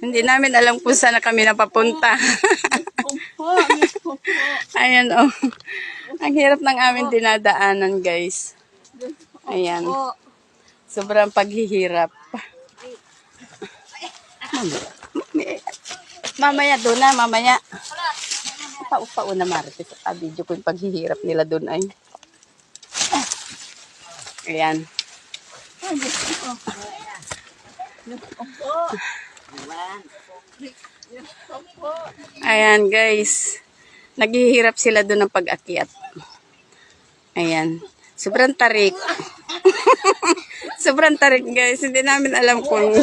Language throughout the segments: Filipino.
Hindi namin alam kung saan na kami napapunta. Ayan, oh. Ang hirap ng aming dinadaanan, guys. Ayan. Sobrang paghihirap. Mamaya, doon na, mamaya. Paupa na Marites. Ah, video ko yung paghihirap nila doon ay. Ayan. Ay, Ayan, guys. Naghihirap sila doon ng pag-akyat. Ayan. Sobrang tarik. Sobrang tarik, guys. Hindi namin alam kung...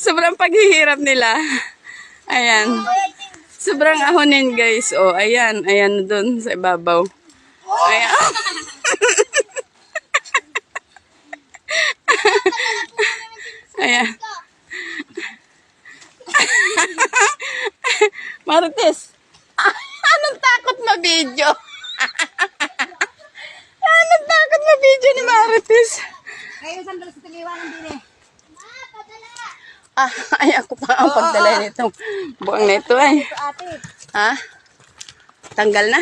Sobrang paghihirap nila. Ayan. Sobrang ahonin, guys. Oh, ayan. Ayan doon sa ibabaw. Ayan. Ayan. Marites. Anong takot ma-video? Anong takot ma-video ni Marites? Kayo sandal sa tagiwan din eh. Ah, ay ako pa ang pagdala nito. Buang nito ay. Ate. Ha? Tanggal na?